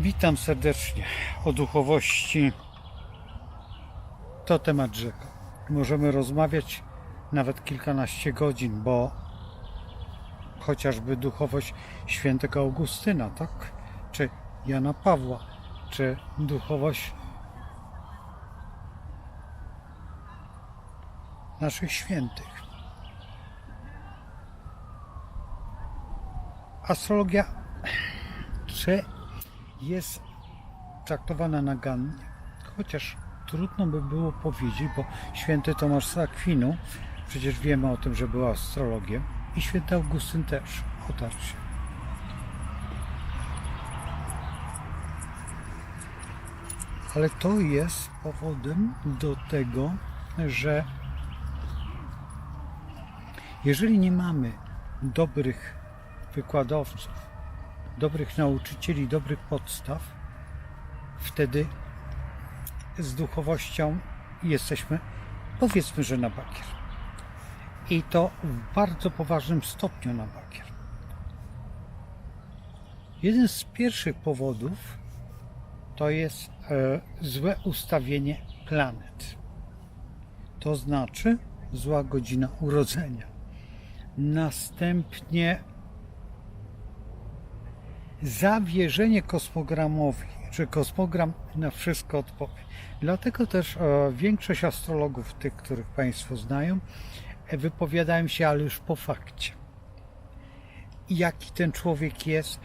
Witam serdecznie. O duchowości to temat rzeka. Możemy rozmawiać nawet kilkanaście godzin, bo chociażby duchowość świętego Augustyna, tak? Czy Jana Pawła, czy duchowość naszych świętych. Astrologia czy jest traktowana nagannie, chociaż trudno by było powiedzieć, bo święty Tomasz z Akwinu, przecież wiemy o tym, że był astrologiem, i święty Augustyn też otarł się. Ale to jest powodem do tego, że jeżeli nie mamy dobrych wykładowców, dobrych nauczycieli, dobrych podstaw, wtedy z duchowością jesteśmy, powiedzmy, że na bakier. I to w bardzo poważnym stopniu na bakier. Jeden z pierwszych powodów to jest e, złe ustawienie planet. To znaczy zła godzina urodzenia. Następnie zawierzenie kosmogramowi, że kosmogram na wszystko odpowie. Dlatego też e, większość astrologów, tych, których Państwo znają, e, wypowiadają się, ale już po fakcie. Jaki ten człowiek jest,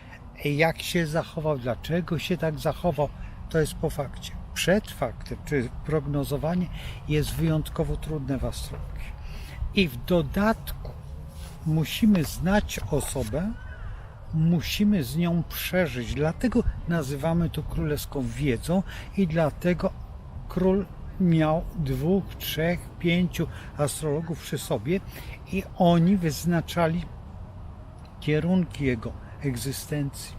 e, jak się zachował, dlaczego się tak zachował, to jest po fakcie. Przed faktem, czy prognozowanie jest wyjątkowo trudne w astrologii. I w dodatku musimy znać osobę, musimy z nią przeżyć. Dlatego nazywamy to królewską wiedzą i dlatego król miał dwóch, trzech, pięciu astrologów przy sobie i oni wyznaczali kierunki jego egzystencji.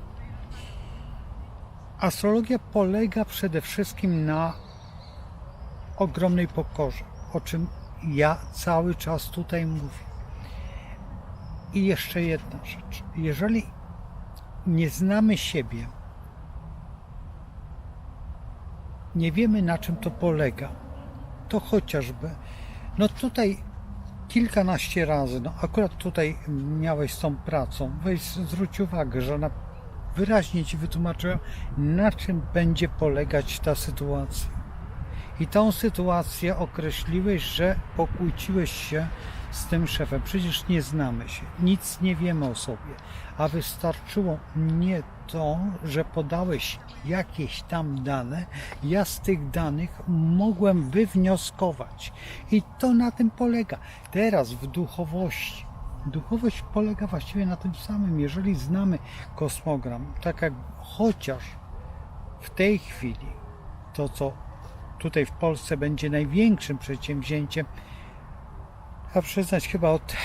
Astrologia polega przede wszystkim na ogromnej pokorze, o czym ja cały czas tutaj mówię. I jeszcze jedna rzecz. Jeżeli nie znamy siebie, nie wiemy na czym to polega, to chociażby, no tutaj kilkanaście razy, no akurat tutaj miałeś z tą pracą, weź zwróć uwagę, że ona wyraźnie Ci wytłumaczyłem, na czym będzie polegać ta sytuacja. I tą sytuację określiłeś, że pokłóciłeś się z tym szefem. Przecież nie znamy się, nic nie wiemy o sobie, a wystarczyło mnie to, że podałeś jakieś tam dane, ja z tych danych mogłem wywnioskować. I to na tym polega. Teraz w duchowości. Duchowość polega właściwie na tym samym. Jeżeli znamy kosmogram, tak jak chociaż w tej chwili to, co tutaj w Polsce będzie największym przedsięwzięciem, a przyznać chyba od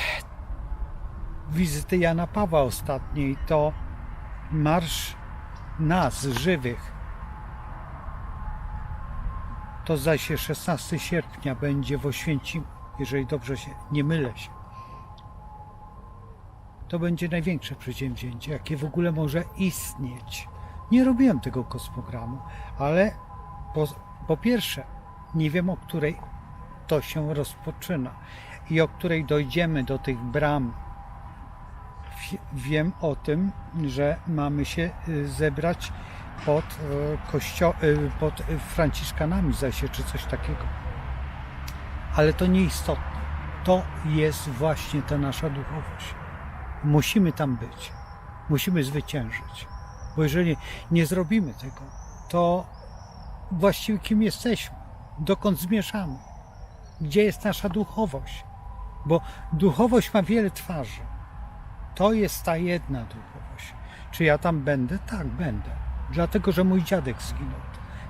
wizyty Jana Pawła ostatniej, to Marsz Nas, Żywych. To zdaje się 16 sierpnia będzie w Oświęcimiu, jeżeli dobrze się nie mylę się. To będzie największe przedsięwzięcie, jakie w ogóle może istnieć. Nie robiłem tego kosmogramu, ale po, po pierwsze, nie wiem o której to się rozpoczyna i o której dojdziemy do tych bram. Wiem o tym, że mamy się y, zebrać pod, y, kościo- y, pod Franciszkanami, zdaje się, czy coś takiego. Ale to nieistotne. To jest właśnie ta nasza duchowość. Musimy tam być. Musimy zwyciężyć. Bo jeżeli nie zrobimy tego, to właściwie kim jesteśmy? Dokąd zmierzamy? Gdzie jest nasza duchowość? Bo duchowość ma wiele twarzy. To jest ta jedna duchowość. Czy ja tam będę? Tak, będę. Dlatego, że mój dziadek zginął.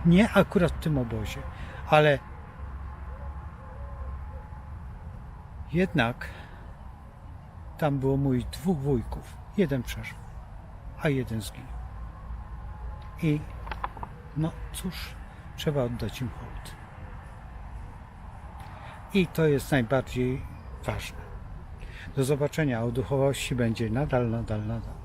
Nie akurat w tym obozie, ale jednak tam było moich dwóch wujków. Jeden przeżył, a jeden zginął. I no cóż, trzeba oddać im hołd. I to jest najbardziej ważne. Do zobaczenia. O duchowości będzie nadal, nadal, nadal.